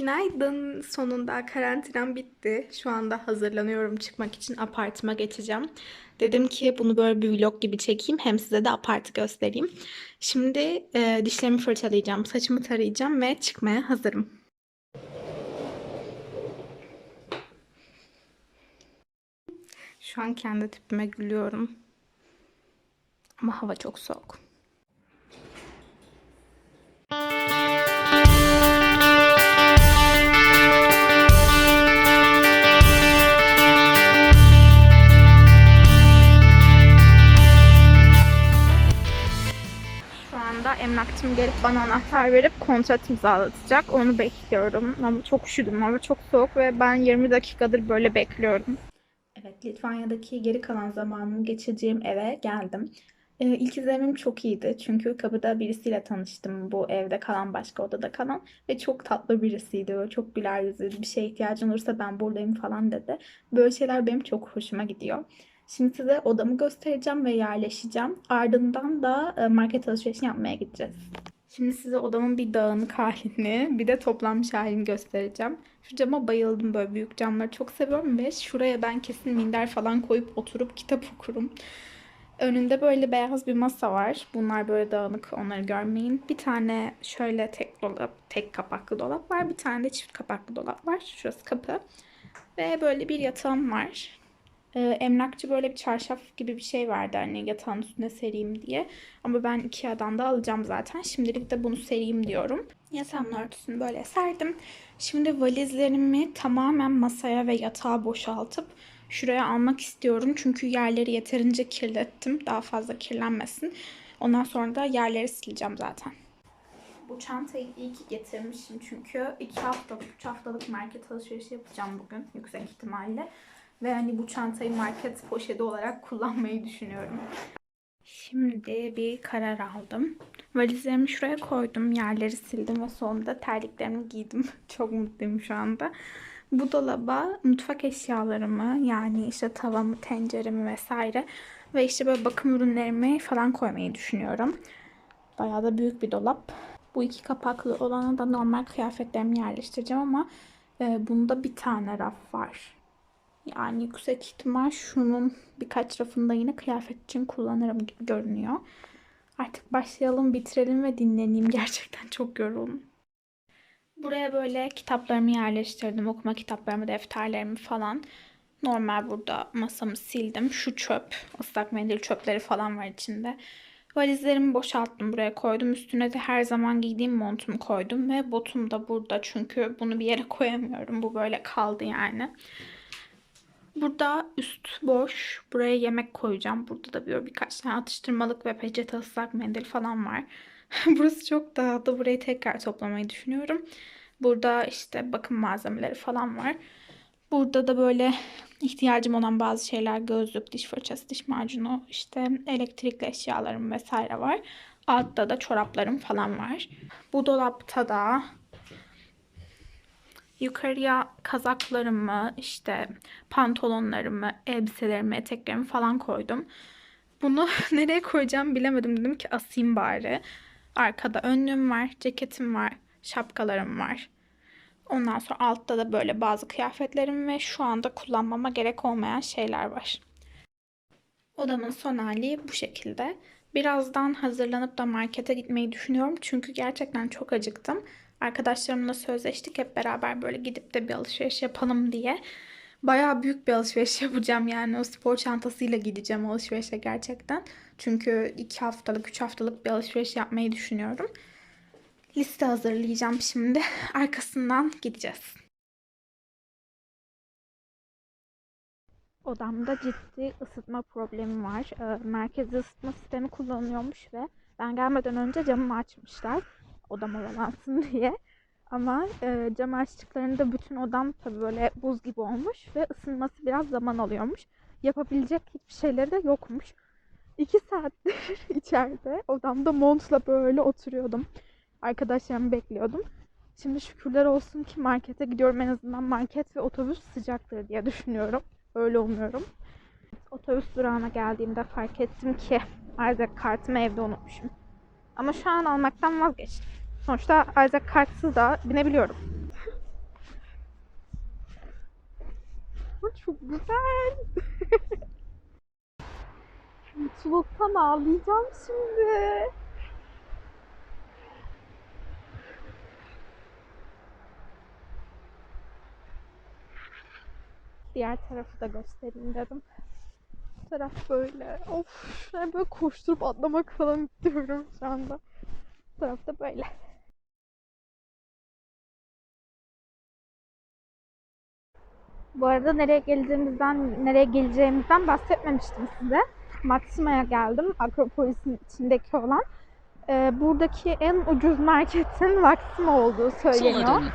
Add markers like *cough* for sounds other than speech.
Günaydın. Sonunda karantinam bitti. Şu anda hazırlanıyorum çıkmak için apartıma geçeceğim. Dedim ki bunu böyle bir vlog gibi çekeyim. Hem size de apartı göstereyim. Şimdi e, dişlerimi fırçalayacağım, saçımı tarayacağım ve çıkmaya hazırım. Şu an kendi tipime gülüyorum. Ama hava çok soğuk. Emlakçım gelip bana anahtar verip kontrat imzalatacak. Onu bekliyorum. Ama çok üşüdüm. Hava çok soğuk ve ben 20 dakikadır böyle bekliyorum. Evet, Litvanya'daki geri kalan zamanımı geçireceğim eve geldim. Ee, ilk izlenimim çok iyiydi. Çünkü kapıda birisiyle tanıştım. Bu evde kalan, başka odada kalan. Ve çok tatlı birisiydi. Böyle çok güler yüzlü. Bir şeye ihtiyacın olursa ben buradayım falan dedi. Böyle şeyler benim çok hoşuma gidiyor. Şimdi size odamı göstereceğim ve yerleşeceğim. Ardından da e, market alışverişi yapmaya gideceğiz. Şimdi size odamın bir dağınık halini, bir de toplanmış halini göstereceğim. Şu cama bayıldım böyle büyük camları çok seviyorum ve şuraya ben kesin minder falan koyup oturup kitap okurum. Önünde böyle beyaz bir masa var. Bunlar böyle dağınık, onları görmeyin. Bir tane şöyle tek dolap, tek kapaklı dolap var. Bir tane de çift kapaklı dolap var. Şurası kapı. Ve böyle bir yatağım var. Ee, emlakçı böyle bir çarşaf gibi bir şey verdi hani yatağın üstüne sereyim diye. Ama ben Ikea'dan da alacağım zaten. Şimdilik de bunu sereyim diyorum. Yatağımın örtüsünü böyle serdim. Şimdi valizlerimi tamamen masaya ve yatağa boşaltıp şuraya almak istiyorum. Çünkü yerleri yeterince kirlettim. Daha fazla kirlenmesin. Ondan sonra da yerleri sileceğim zaten. Bu çantayı iyi ki getirmişim çünkü iki haftalık, üç haftalık market alışverişi yapacağım bugün yüksek ihtimalle. Ve hani bu çantayı market poşeti olarak kullanmayı düşünüyorum. Şimdi bir karar aldım. Valizlerimi şuraya koydum. Yerleri sildim ve sonunda terliklerimi giydim. *laughs* Çok mutluyum şu anda. Bu dolaba mutfak eşyalarımı yani işte tavamı, tenceremi vesaire ve işte böyle bakım ürünlerimi falan koymayı düşünüyorum. Bayağı da büyük bir dolap. Bu iki kapaklı olana da normal kıyafetlerimi yerleştireceğim ama e, bunda bir tane raf var. Yani yüksek ihtimal şunun birkaç rafında yine kıyafet için kullanırım gibi görünüyor. Artık başlayalım, bitirelim ve dinleneyim. *laughs* Gerçekten çok yoruldum. Buraya böyle kitaplarımı yerleştirdim. Okuma kitaplarımı, defterlerimi falan. Normal burada masamı sildim. Şu çöp, ıslak mendil çöpleri falan var içinde. Valizlerimi boşalttım buraya koydum. Üstüne de her zaman giydiğim montumu koydum ve botum da burada çünkü bunu bir yere *laughs* koyamıyorum. Bu böyle kaldı yani. Burada üst boş. Buraya yemek koyacağım. Burada da böyle birkaç tane atıştırmalık ve peçete ıslak mendil falan var. *laughs* Burası çok dağıldı. Burayı tekrar toplamayı düşünüyorum. Burada işte bakım malzemeleri falan var. Burada da böyle ihtiyacım olan bazı şeyler gözlük, diş fırçası, diş macunu, işte elektrikli eşyalarım vesaire var. Altta da çoraplarım falan var. Bu dolapta da yukarıya kazaklarımı, işte pantolonlarımı, elbiselerimi, eteklerimi falan koydum. Bunu *laughs* nereye koyacağım bilemedim. Dedim ki asayım bari. Arkada önlüğüm var, ceketim var, şapkalarım var. Ondan sonra altta da böyle bazı kıyafetlerim ve şu anda kullanmama gerek olmayan şeyler var. Odamın son hali bu şekilde. Birazdan hazırlanıp da markete gitmeyi düşünüyorum. Çünkü gerçekten çok acıktım. Arkadaşlarımla sözleştik hep beraber böyle gidip de bir alışveriş yapalım diye. Bayağı büyük bir alışveriş yapacağım yani o spor çantasıyla gideceğim alışverişe gerçekten. Çünkü 2 haftalık 3 haftalık bir alışveriş yapmayı düşünüyorum. Liste hazırlayacağım şimdi. *laughs* Arkasından gideceğiz. Odamda ciddi ısıtma problemi var. Ee, merkezi ısıtma sistemi kullanılıyormuş ve ben gelmeden önce camımı açmışlar. Odam havalansın *laughs* diye. Ama e, cam açtıklarında bütün odam tabii böyle buz gibi olmuş ve ısınması biraz zaman alıyormuş. Yapabilecek hiçbir şeyleri de yokmuş. İki saattir *laughs* içeride odamda montla böyle oturuyordum. Arkadaşlarımı bekliyordum. Şimdi şükürler olsun ki markete gidiyorum. En azından market ve otobüs sıcaktır diye düşünüyorum. Öyle umuyorum. Otobüs durağına geldiğimde fark ettim ki Isaac kartımı evde unutmuşum. Ama şu an almaktan vazgeçtim. Sonuçta Isaac kartsız da binebiliyorum. Çok güzel. *laughs* Mutluluktan ağlayacağım şimdi. Diğer tarafı da göstereyim dedim. Bu taraf böyle. Of, ben böyle koşturup atlamak falan istiyorum şu anda. Bu taraf da böyle. Bu arada nereye geleceğimizden, nereye geleceğimizden bahsetmemiştim size. Maxima'ya geldim. Akropolis'in içindeki olan. Ee, buradaki en ucuz marketin Maxima olduğu söyleniyor. dönün.